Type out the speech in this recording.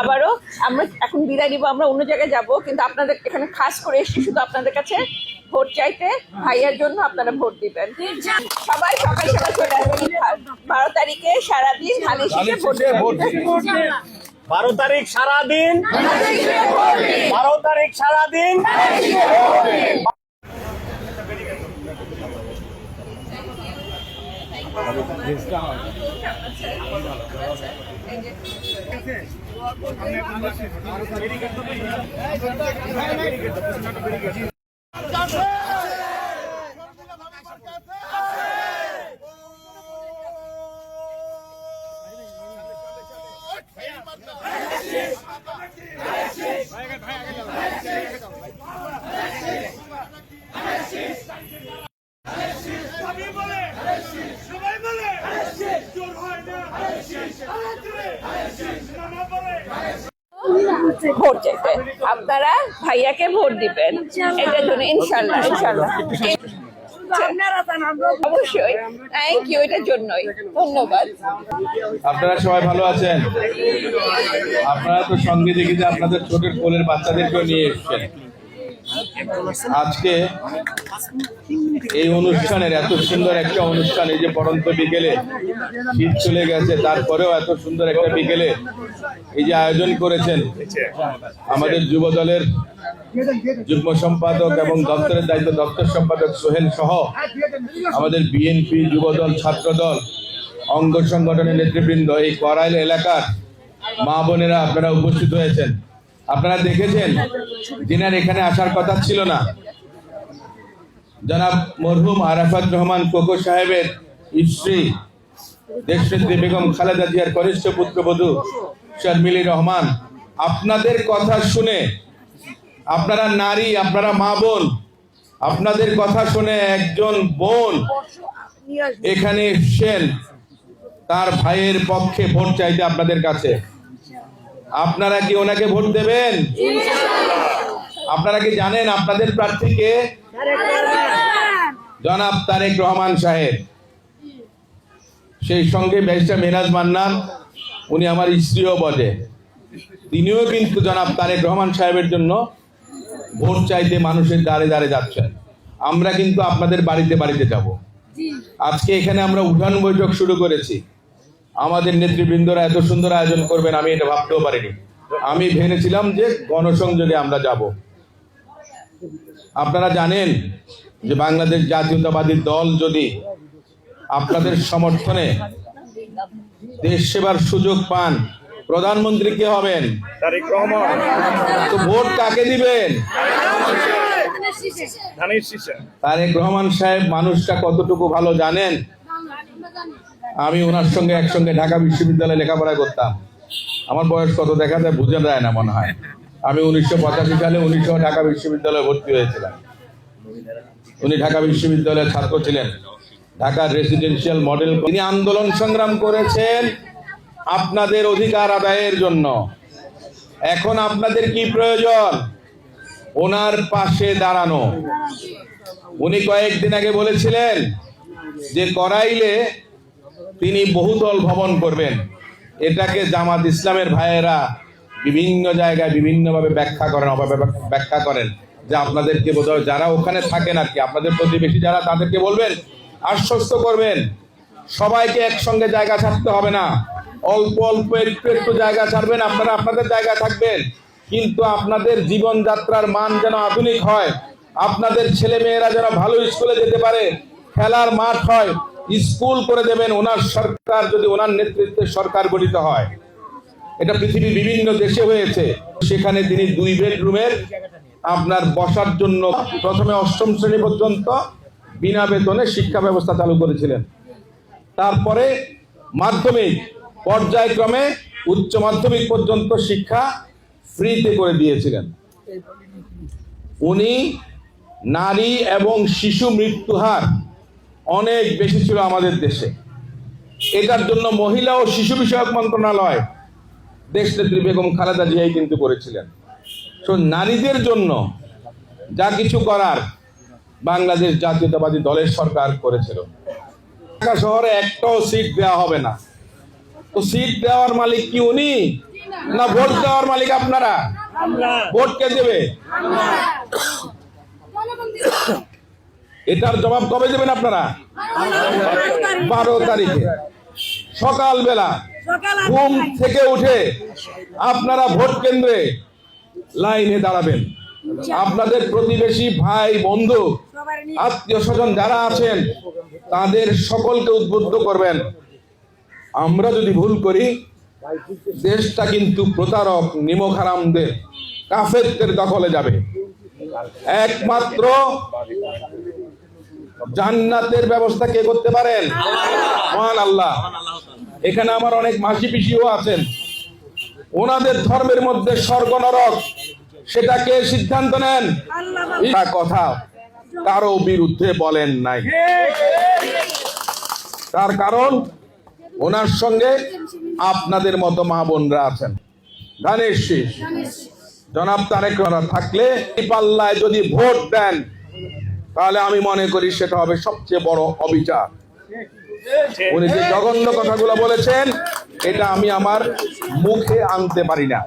আবারও আমরা এখন বিদায় নিব আমরা অন্য জায়গায় যাব কিন্তু আপনাদের এখানে খাস করে এসেছি শুধু আপনাদের কাছে ভোট চাইতে ভাইয়ার জন্য আপনারা ভোট দিবেন। সবাই সকাল সকাল চলে আসবেন। বারো তারিখে সারাদিন ধানের শীষে ভোট শীষে ভোট দিবেন। বারো তারিখ সারাদিন বারো আগে ভাই সবাই ভোট চাইতে আপনারা ভাইয়াকে ভোট দিবেন। এটার জন্য ইনশাল্লাহ ইনশাল্লাহ। অবশ্যই। থ্যাংক ইউ এটার জন্যই। ধন্যবাদ। আপনারা সবাই ভালো আছেন? আপনারা তো সঙ্গে দেখি যে আপনাদের ছোটের কোলের বাচ্চাদেরকেও নিয়ে এসছেন। আজকে এই অনুষ্ঠানের এত সুন্দর একটা অনুষ্ঠান, এই যে পরন্ত বিকেলে শীত চলে গেছে, তারপরেও এত সুন্দর একটা বিকেলে এই যে আয়োজন করেছেন আমাদের যুব দলের যুগ্ম সম্পাদক এবং দপ্তরের দায়িত্ব দপ্তর সম্পাদক সোহেল সহ আমাদের বিএনপি যুবদল, ছাত্রদল, অঙ্গ সংগঠনের নেতৃবৃন্দ, এই করাইল এলাকার মা বোনেরা আপনারা উপস্থিত হয়েছেন। আপনারা দেখেছেন, যিনার এখানে আসার কথা ছিল না। জনাব মরহুম আরাফাত রহমান কোকো সাহেবের স্ত্রী, দেশনেত্রী বেগম খালেদা জিয়ার কনিষ্ঠ পুত্রবধূ শর্মিলি রহমান। আপনাদের কথা শুনে, আপনারা নারী, আপনারা মা বোন, আপনাদের কথা শুনে একজন বোন এখানে এসছেন, তার ভাইয়ের পক্ষে ভোট চাইতে আপনাদের কাছে। আপনারা কি ওনাকে ভোট দেবেন? আপনারা কি জানেন আপনাদের প্রার্থীকে? জনাব তারেক রহমান সাহেব। সেই সঙ্গে ব্যারিস্টার মেনাজ মান্নান, উনি আমার স্ত্রীও বটে। তিনিও কিন্তু জনাব তারেক রহমান সাহেবের জন্য ভোট চাইতে মানুষের দ্বারে দ্বারে যাচ্ছেন। আমরা কিন্তু আপনাদের বাড়িতে বাড়িতে যাব। আজকে এখানে আমরা উঠান বৈঠক শুরু করেছি। আমাদের নেতৃবৃন্দরা এত সুন্দর আয়োজন করবেন আমি এটা ভাবতেও পারিনি। আমি ভেবেছিলাম যে গণসংযোগে আমরা যাব। আপনারা জানেন যে বাংলাদেশ জাতীয়তাবাদী দল যদি আপনাদের সমর্থনে দেশ সেবার সুযোগ পান প্রধানমন্ত্রী কে হবেন? তো ভোট কাকে দিবেন? তারেক রহমান সাহেব মানুষটা কতটুকু ভালো জানেন? আমি ওনার সঙ্গে একসঙ্গে ঢাকা বিশ্ববিদ্যালয়ে লেখাপড়া করতাম। আমার বয়স কত দেখা যায় বুঝে যায় না মনে হয়। আমি উনিশশো পঁচাশি সালে উনিশশো ঢাকা বিশ্ববিদ্যালয়ে ভর্তি হয়েছিলাম। উনি ঢাকা বিশ্ববিদ্যালয়ের ছাত্র ছিলেন। ঢাকার রেসিডেন্সিয়াল মডেল তিনি আন্দোলন সংগ্রাম করেছেন আপনাদের অধিকার আদায়ের জন্য। এখন আপনাদের কি প্রয়োজন? ওনার পাশে দাঁড়ানো। উনি কয়েকদিন আগে বলেছিলেন যে করাইলে তিনি বহুতল ভবন করবেন। এটাকে জামাত ইসলামের ভাইয়েরা বিভিন্ন জায়গায় বিভিন্নভাবে ব্যাখ্যা করেন ব্যাখ্যা করেন। যে আপনাদেরকে বোধহয় যারা ওখানে থাকেন আর কি, আপনাদের প্রতিবেশী যারা, তাদেরকে বলবেন, আশ্বস্ত করবেন। সবাইকে একসঙ্গে জায়গা ছাড়তে হবে না। অল্প অল্প একটু একটু জায়গা ছাড়বেন, আপনারা আপনাদের জায়গা থাকবেন। কিন্তু আপনাদের জীবনযাত্রার মান যেন আধুনিক হয়, আপনাদের ছেলে মেয়েরা যেন ভালো স্কুলে যেতে পারে খেলার মাঠ হয়, স্কুল করে দেবেন ওনার সরকার যদি ওনার নেতৃত্বে সরকার গঠিত হয়। এটা পৃথিবীর বিভিন্ন দেশে হয়েছে। সেখানে তিনি দুই বেডরুমের আপনার বসার জন্য প্রথমে অষ্টম শ্রেণি পর্যন্ত বিনা বেতনে শিক্ষা ব্যবস্থা চালু করেছিলেন। তারপরে মাধ্যমিক পর্যায়ক্রমে উচ্চ মাধ্যমিক পর্যন্ত শিক্ষা ফ্রিতে করে দিয়েছিলেন। উনি নারী এবং শিশু মৃত্যু হার অনেক বেশি ছিল আমাদের দেশে। এটার জন্য মহিলা ও শিশু বিষয়ক মন্ত্রণালয় দেশ নেত্রী বেগম খালেদা জিয়াই কিন্তু করেছিলেন। তো নারীদের জন্য যা কিছু করার বাংলাদেশ জাতীয়তাবাদী দলের সরকার করেছিল। ঢাকা শহরে একটাও সিট দেওয়া হবে না। তো সিট দেওয়ার মালিক কি উনি? না ভোট দেওয়ার মালিক আপনারা? ভোট কে দেবে? এটার জবাব কবে দেবেন আপনারা? বারো তারিখে। সকালবেলা ঘুম থেকে উঠে আপনারা ভোট কেন্দ্রে লাইনে দাঁড়াবেন। আপনাদের প্রতিবেশী ভাই, বন্ধু, আত্মীয় স্বজন যারা আছেন, তাদের সকলকে উদ্বুদ্ধ করবেন। আমরা যদি ভুল করি, দেশটা কিন্তু প্রতারক নিমখারামদের কাফেরদের দখলে যাবে। একমাত্র জান্নাতের ব্যবস্থা কে করতে পারেন? মহান আল্লাহ। এখানে আমার অনেক মাসি পিসিও আছেন। ওনাদের ধর্মের মধ্যে স্বর্গ নরক, সেটা কে সিদ্ধান্ত নেন? কথা কারও বিরুদ্ধে বলেন নাই। তার কারণ, ওনার সঙ্গে আপনাদের মতো মা বোনরা আছেন। ধানের শীষ। জনাব তারেক থাকলে পাল্লায় যদি ভোট দেন তাহলে আমি মনে করি সেটা হবে সবচেয়ে বড় অবিচার। উনি যে জঘন্য কথাগুলো বলেছেন, এটা আমি আমার মুখে আনতে পারি না।